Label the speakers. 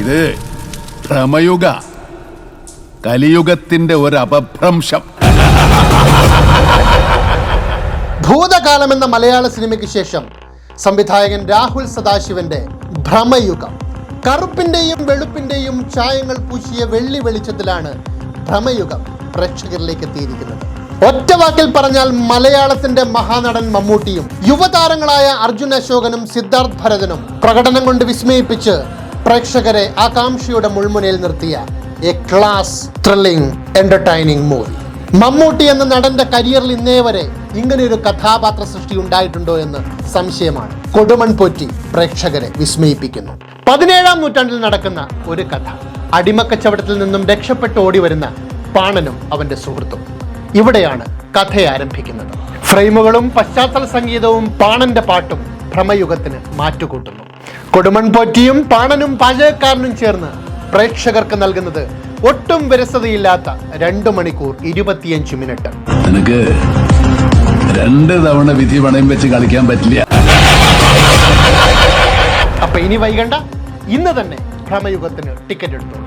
Speaker 1: ഇത് ഭ്രമയുഗ കലിയുഗത്തിന്റെ ഒരു അപഭ്രംശം
Speaker 2: ഭൂതകാലം എന്ന മലയാള സിനിമയ്ക്ക് ശേഷം സംവിധായകൻ രാഹുൽ സദാശിവന്റെ ഭ്രമയുഗം. കറുപ്പിന്റെയും വെളുപ്പിന്റെയും ചായങ്ങൾ പൂശിയ വെള്ളി വെളിച്ചത്തിലാണ് ഭ്രമയുഗം പ്രേക്ഷകരിലേക്ക് എത്തിയിരിക്കുന്നത്. ഒറ്റവാക്കിൽ പറഞ്ഞാൽ മലയാളത്തിന്റെ മഹാനടൻ മമ്മൂട്ടിയും യുവതാരങ്ങളായ അർജുൻ അശോകനും സിദ്ധാർത്ഥ് ഭരതനും പ്രകടനം കൊണ്ട് വിസ്മയിപ്പിച്ച് പ്രേക്ഷകരെ ആകാംക്ഷയുടെ മുൾമുനയിൽ നിർത്തിയ A class thrilling entertaining movie. Mammootty എന്ന നടന്റെ കരിയറിൽ ഇന്നേ വരെ ഇങ്ങനെ ഒരു കഥാപാത്ര സൃഷ്ടി ഉണ്ടായിട്ടുണ്ടോ എന്ന് സംശയമാണ്. കൊടുമൺ പോറ്റി പ്രേക്ഷകരെ വിസ്മയിപ്പിക്കുന്നു. പതിനേഴാം നൂറ്റാണ്ടിൽ നടക്കുന്ന ഒരു കഥ. അടിമക്കച്ചവടത്തിൽ നിന്നും രക്ഷപ്പെട്ട് ഓടി വരുന്ന പാണനും അവന്റെ സുഹൃത്തും. ഇവിടെയാണ് കഥ ആരംഭിക്കുന്നത് ഫ്രെയിമുകളും പശ്ചാത്തല സംഗീതവും പാണന്റെ പാട്ടും ഭ്രമയുഗത്തിന് മാറ്റുകൂട്ടുന്നു. കൊടുമൺ പോറ്റിയും പാണനും പാചകക്കാരനും ചേർന്ന് പ്രേക്ഷകർക്ക് നൽകുന്നത് ഒട്ടും വിരസതയില്ലാത്ത രണ്ട് മണിക്കൂർ ഇരുപത്തിയഞ്ച് മിനിറ്റ്.
Speaker 1: നിനക്ക് രണ്ട് തവണ വിധി പണയം വെച്ച് കളിക്കാൻ പറ്റില്ല.
Speaker 2: അപ്പൊ ഇനി വൈകണ്ട ഇന്ന് തന്നെ ഭ്രമയുഗത്തിന് ടിക്കറ്റ് എടുത്തു